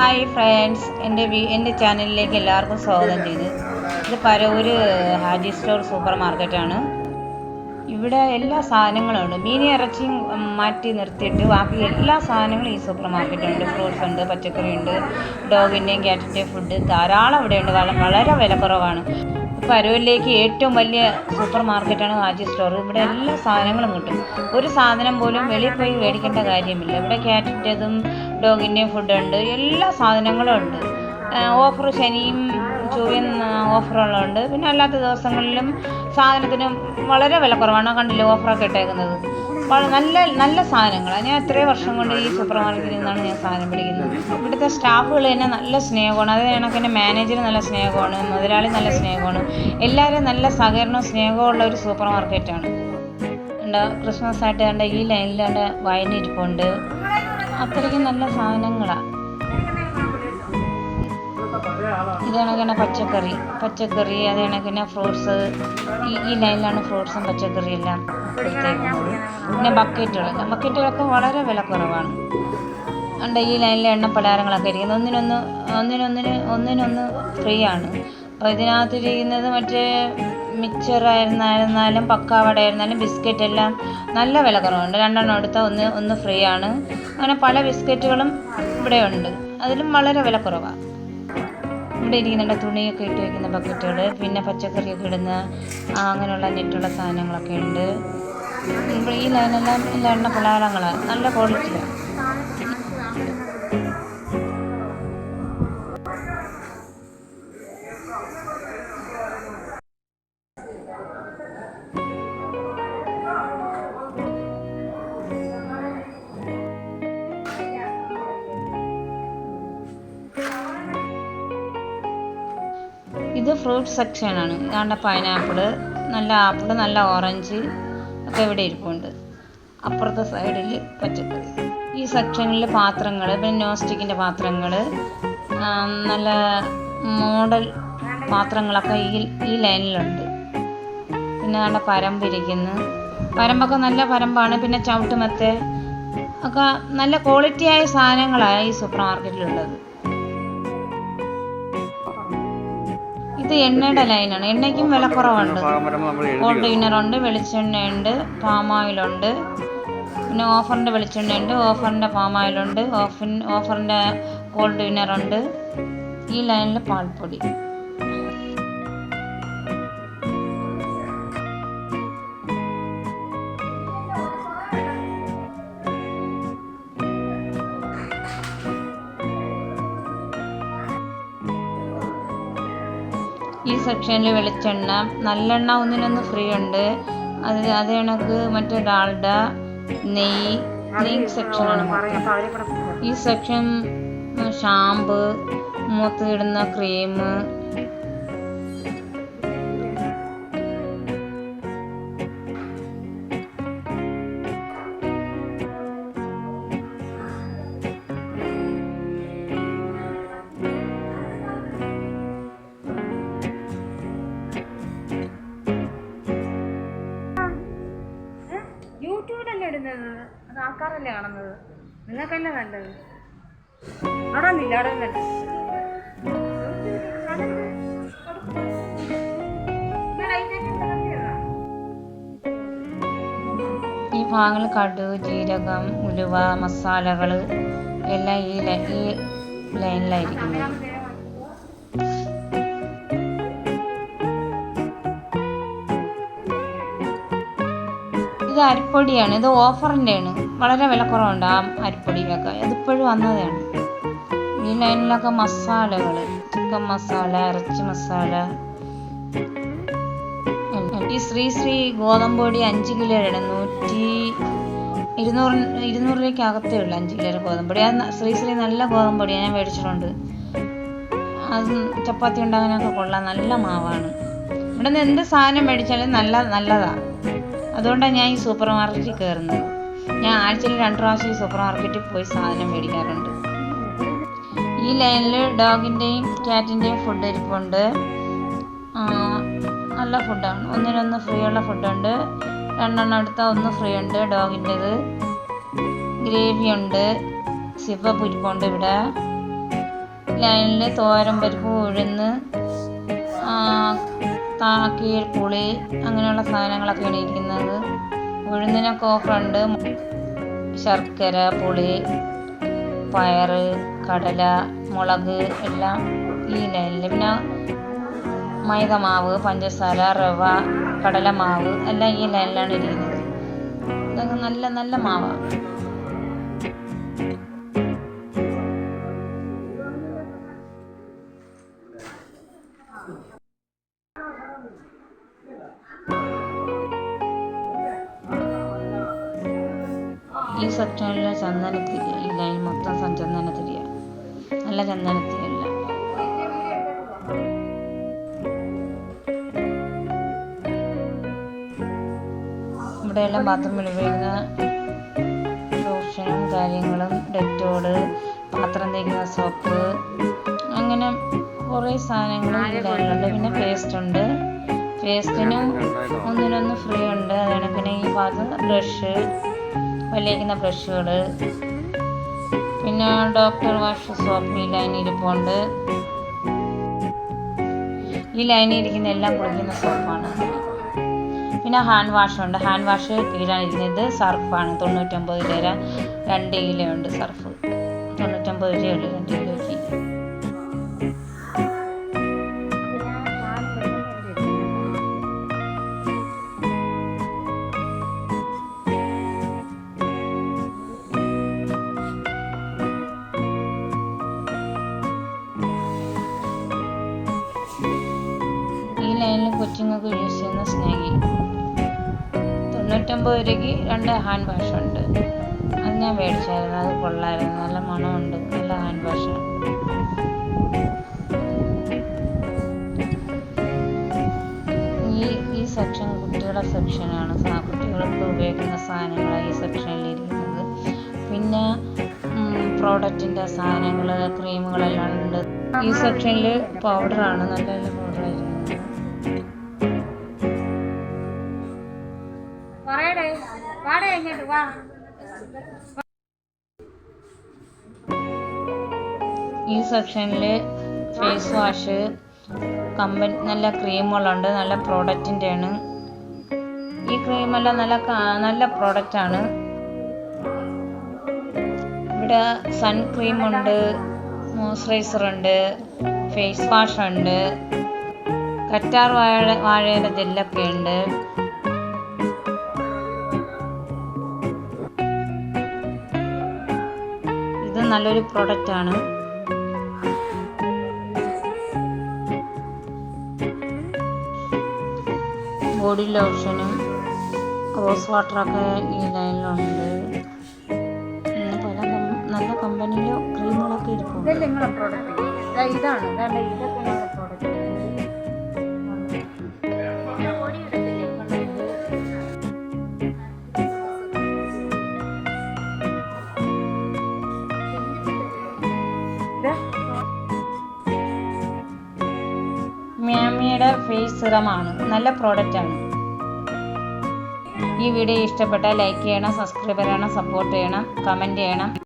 Hi friends എന്റെ എന്റെ ചാനലിലേക്ക് എല്ലാവർക്കും സ്വാഗതം ചെയ്ത്. ഇത് പരവൂർ ഹാജി സ്റ്റോർ സൂപ്പർ മാർക്കറ്റാണ് ഇവിടെ എല്ലാ സാധനങ്ങളും ഉണ്ട് മീനും ഇറച്ചിയും മാറ്റി നിർത്തിയിട്ട് ബാക്കി എല്ലാ സാധനങ്ങളും ഈ സൂപ്പർ മാർക്കറ്റുണ്ട് ഫ്രൂട്ട്സ് ഉണ്ട് പച്ചക്കറി ഉണ്ട് ഡോഗിന്റെയും ക്യാറ്റിന്റെയും ഫുഡ് ധാരാളം ഇവിടെ ഉണ്ട്. വളരെ വളരെ വിലക്കുറവാണ് പരൂരിലേക്ക് ഏറ്റവും വലിയ സൂപ്പർ മാർക്കറ്റാണ് ഹാജി സ്റ്റോർ ഇവിടെ എല്ലാ സാധനങ്ങളും കിട്ടും. ഒരു സാധനം പോലും വെളിയിൽ പോയി മേടിക്കേണ്ട കാര്യമില്ല. ഇവിടെ ക്യാറ്റിന്റെതും ഡോഗിന്റെയും ഫുഡുണ്ട് എല്ലാ സാധനങ്ങളും ഉണ്ട്. ഓഫർ ശനിയും ചൊവ്വയും ഓഫറുകളുണ്ട് പിന്നെ അല്ലാത്ത ദിവസങ്ങളിലും സാധനത്തിന് വളരെ വില കുറവാണ്. കണ്ടില്ലേ ഓഫറൊക്കെ ഇട്ടേക്കുന്നത്. നല്ല നല്ല സാധനങ്ങളാണ് ഞാൻ എത്രയോ വർഷം കൊണ്ട് ഈ സൂപ്പർ മാർക്കറ്റിൽ നിന്നാണ് ഞാൻ സാധനം പിടിക്കുന്നത് ഇവിടുത്തെ സ്റ്റാഫുകൾ തന്നെ നല്ല സ്നേഹമാണ്. അത് കണക്ക് എന്റെ മാനേജർ നല്ല സ്നേഹമാണ് മുതലാളി നല്ല സ്നേഹമാണ്. എല്ലാവരും നല്ല സഹകരണവും സ്നേഹവും ഉള്ള ഒരു സൂപ്പർ മാർക്കറ്റാണ് ക്രിസ്മസ് ആയിട്ട് കണ്ട ഈ ലൈനിൽ വയനിരിപ്പുണ്ട് അത്രയ്ക്കും നല്ല സാധനങ്ങളാണ് ഇത് പച്ചക്കറി. പച്ചക്കറി അത് കണക്കിന് ഫ്രൂട്ട്സ് ഈ ഈ ലൈനിലാണ് ഫ്രൂട്ട്സും പച്ചക്കറി എല്ലാം പിന്നെ ബക്കറ്റുകൾ ബക്കറ്റുകളൊക്കെ വളരെ വില കുറവാണ്. ഉണ്ട് ഈ ലൈനിലെ എണ്ണ പലഹാരങ്ങളൊക്കെ ഇരിക്കുന്നത്. ഒന്നിനൊന്ന് ഒന്നിനൊന്നിന് ഒന്നിനൊന്ന് ഫ്രീ ആണ്. അപ്പോൾ ഇതിനകത്തിരിക്കുന്നത് മറ്റേ മിക്സറായിരുന്നായിരുന്നാലും പക്കാവട ആയിരുന്നാലും ബിസ്ക്കറ്റ് എല്ലാം നല്ല വില കുറവുണ്ട്. രണ്ടെണ്ണം എടുത്താൽ ഒന്ന് ഒന്ന് ഫ്രീ ആണ്. അങ്ങനെ പല ബിസ്ക്കറ്റുകളും ഇവിടെ ഉണ്ട് അതിലും വളരെ വില കുറവാണ് ഇവിടെ ഇരിക്കുന്നുണ്ട് തുണിയൊക്കെ ഇട്ട് വയ്ക്കുന്ന ബക്കറ്റുകൾ പിന്നെ പച്ചക്കറിയൊക്കെ ഇടുന്ന അങ്ങനെയുള്ള നെറ്റുള്ള സാധനങ്ങളൊക്കെ ഉണ്ട്. ഈ ലൈനെല്ലാം എല്ലാ എണ്ണ പലഹാരങ്ങളാണ് നല്ല ക്വാളിറ്റിയാണ് ഇത് ഫ്രൂട്ട് സെക്ഷനാണ് ഇതാണ്ട പൈനാപ്പിൾ നല്ല ആപ്പിൾ നല്ല ഓറഞ്ച് ഒക്കെ ഇവിടെ ഇരിപ്പുണ്ട്. അപ്പുറത്തെ സൈഡിൽ പച്ചക്കറി. ഈ സെക്ഷനിൽ പാത്രങ്ങൾ പിന്നെ നോൺ സ്റ്റിക്കിന്റെ പാത്രങ്ങൾ നല്ല മോഡൽ പാത്രങ്ങളൊക്കെ ഈ ഈ ലൈനിലുണ്ട് പിന്നെ നല്ല പരമ്പിരിക്കുന്നു പരമ്പൊക്കെ നല്ല പരമ്പാണ്. പിന്നെ ചവിട്ടുമത്തെ ഒക്കെ നല്ല ക്വാളിറ്റിയായ സാധനങ്ങളാണ് ഈ സൂപ്പർ മാർക്കറ്റിലുള്ളത് ഇത് എണ്ണയുടെ ലൈനാണ്. എണ്ണയ്ക്കും വില കുറവുണ്ട്. ഗോൾഡ് വിന്നറുണ്ട് വെളിച്ചെണ്ണയുണ്ട് പാം ഓയിലുണ്ട് പിന്നെ ഓഫറിന്റെ വെളിച്ചെണ്ണയുണ്ട് ഓഫറിന്റെ പാം ഓയിലുണ്ട് ഓഫിൻ ഓഫറിന്റെ കോൾഡ് വിന്നറുണ്ട്. ഈ ലൈനിൽ പാൽപ്പൊടി. ഈ സെക്ഷനിൽ വെളിച്ചെണ്ണ നല്ലെണ്ണ ഒന്നിനൊന്ന് ഫ്രീ ഉണ്ട്. അത് അത് കണക്ക് മറ്റേ ഡാൽഡ നെയ്യ് നെയ്യ് സെക്ഷനാണ് ഈ സെക്ഷൻ ഷാമ്പു മുഖത്ത് ഇടുന്ന ക്രീം ആൾക്കാരല്ലേ കാണുന്നത്? നിങ്ങൾക്കല്ലേ നല്ലത്? അവിടെ നില അവിടെ ഭാഗങ്ങളിൽ കടുക് ജീരകം ഉലുവ മസാലകൾ എല്ലാം ഈ ഈ ലൈനിലായിരിക്കുന്നത് ഇത് അരിപ്പൊടിയാണ് ഇത് ഓഫറിന്റെയാണ്. വളരെ വിലക്കുറവുണ്ട് ആ അരിപ്പൊടിയിലൊക്കെ. അതിപ്പോഴും വന്നതാണ്. ഈ ലൈനിലൊക്കെ മസാലകൾ ചിക്കൻ മസാല ഇറച്ചി മസാല. ഈ ശ്രീ ശ്രീ ഗോതമ്പൊടി അഞ്ച് കിലോയുടെ നൂറ്റി ഇരുന്നൂറ് ഇരുന്നൂറ് രൂപയ്ക്ക് അകത്തേ ഉള്ളൂ അഞ്ച് കിലോയുടെ ഗോതമ്പ് പൊടി. അത് ശ്രീ ശ്രീ നല്ല ഗോതമ്പൊടിയാണ് ഞാൻ മേടിച്ചിട്ടുണ്ട്. അത് ചപ്പാത്തി ഉണ്ടാകാനൊക്കെ കൊള്ളാം. നല്ല മാവാണ്. ഇവിടെ നിന്ന് എന്ത് സാധനം മേടിച്ചാലും നല്ല നല്ലതാണ് അതുകൊണ്ടാണ് ഞാൻ ഈ സൂപ്പർ മാർക്കറ്റിൽ കയറുന്നത്. ഞാൻ ആഴ്ചയിൽ രണ്ട് പ്രാവശ്യം സൂപ്പർ മാർക്കറ്റിൽ പോയി സാധനം മേടിക്കാറുണ്ട്. ഈ ലൈനിൽ ഡോഗിന്റെയും ക്യാറ്റിന്റെയും ഫുഡ് ഇരിപ്പുണ്ട്. നല്ല ഫുഡാണ് ഒന്നിനൊന്ന് ഫ്രീ ഉള്ള ഫുഡുണ്ട് രണ്ടെണ്ണം എടുത്താൽ ഒന്ന് ഫ്രീ ഉണ്ട് ഡോഗിന്റെത്. ഗ്രേവി ഉണ്ട്. സിപ്പപ്പ് ഇരിപ്പുണ്ട് ഇവിടെ. ലൈനിൽ തോരൻ പരിപ്പ് ഉഴുന്ന് കീഴ്പുളി അങ്ങനെയുള്ള സാധനങ്ങളൊക്കെയാണ് ഇരിക്കുന്നത്. ഉഴുന്നിനൊക്കെ ഓഫറുണ്ട്. ശർക്കര പുളി പയറ് കടല മുളക് എല്ലാം ഈ ലൈനിൽ. പിന്നെ മൈദ മാവ് പഞ്ചസാര റവ കടലമാവ് എല്ലാം ഈ ലൈനിലാണ് ഇരിക്കുന്നത്. ഇതൊക്കെ നല്ല നല്ല മാവാണ്. ഈ ചന്ദനത്തിരിയല്ല ലൈൻ മൊത്തം ചന്ദനത്തിരിയ നല്ല ചന്ദനത്തിരിയല്ല ഇവിടെയെല്ലാം ബാത്റൂമിൽ ഉപയോഗിക്കുന്ന ലോഷനും കാര്യങ്ങളും ഡെറ്റോൾ പാത്രം തേക്കുന്ന സോപ്പ് അങ്ങനെ കുറേ സാധനങ്ങൾ ഈ പിന്നെ പേസ്റ്റ് ഉണ്ട്. പേസ്റ്റിനും ഒന്നിനൊന്ന് ഫ്രീ ഉണ്ട്. അതുകൊണ്ട് പിന്നെ ഈ ഭാഗത്ത് ബ്രഷ് പല്ലേക്കുന്ന ബ്രഷുകൾ പിന്നെ ഡോക്ടർ വാഷ് സോപ്പ് ഈ ലൈനിൽ ഇരിപ്പുണ്ട്. ഈ ലൈനിൽ ഇരിക്കുന്ന എല്ലാം കുളിക്കുന്ന സോപ്പാണ്. പിന്നെ ഹാൻഡ് വാഷ് ഉണ്ട്. ഹാൻഡ് വാഷ് കീഴാണിരിക്കുന്നത് സർഫാണ്. തൊണ്ണൂറ്റൊമ്പത് രൂപ. രണ്ട് കിലോ ഉണ്ട് സർഫ്. തൊണ്ണൂറ്റൊമ്പത് രൂപയുള്ളൂ രണ്ട് കിലോയ്ക്ക് ലൈനിൽ കൊച്ചുങ്ങൾക്ക് യൂസ് ചെയ്യുന്ന സ്നേഹി. തൊണ്ണൂറ്റൊമ്പത് രൂപയ്ക്ക് രണ്ട് ഹാൻഡ് വാഷ് ഉണ്ട്. അത് ഞാൻ മേടിച്ചായിരുന്നു. അത് കൊള്ളായിരുന്നു. നല്ല മണമുണ്ട്. നല്ല ഹാൻഡ് വാഷ്. ഈ ഈ സെക്ഷൻ കുട്ടികളുടെ സെക്ഷനാണ്. കുട്ടികൾക്ക് ഉപയോഗിക്കുന്ന സാധനങ്ങളാണ് ഈ സെക്ഷനിൽ ഇരിക്കുന്നത്. പിന്നെ പ്രോഡക്റ്റിന്റെ സാധനങ്ങൾ ക്രീമുകളെല്ലാം ഉണ്ട്. ഈ സെക്ഷനിൽ പൗഡറാണ് നല്ല ഇങ്ങോട്ട് വാ. ഈ സെക്ഷനിൽ ഫേസ് വാഷ് കമ്പനി നല്ല ക്രീമുകളുണ്ട് നല്ല പ്രോഡക്റ്റിന്റെ ആണ് ഈ ക്രീമെല്ലാം നല്ല നല്ല പ്രോഡക്റ്റാണ്. ഇവിടെ സൺ ക്രീമുണ്ട് മോയ്സ്ചറൈസർ ഉണ്ട് ഫേസ് വാഷ് ഉണ്ട് കറ്റാർ വാഴ വാഴയുടെ ജെല്ലൊക്കെ ഉണ്ട് നല്ലൊരു പ്രോഡക്റ്റാണ് ബോഡി ലോഷനും റോസ് വാട്ടറൊക്കെ ഈ ലൈനിലുണ്ട്. പല നല്ല കമ്പനിയിലോ ക്രീമുകളൊക്കെ ഇരിക്കും ഇതാണ്. ഇതൊക്കെ ഫേസ് സിറമാണ് നല്ല പ്രോഡക്റ്റ് ആണ്. ഈ വീഡിയോ ഇഷ്ടപ്പെട്ടാൽ ലൈക്ക് ചെയ്യണം സബ്സ്ക്രൈബ് ചെയ്യണം സപ്പോർട്ട് ചെയ്യണം കമന്റ് ചെയ്യണം.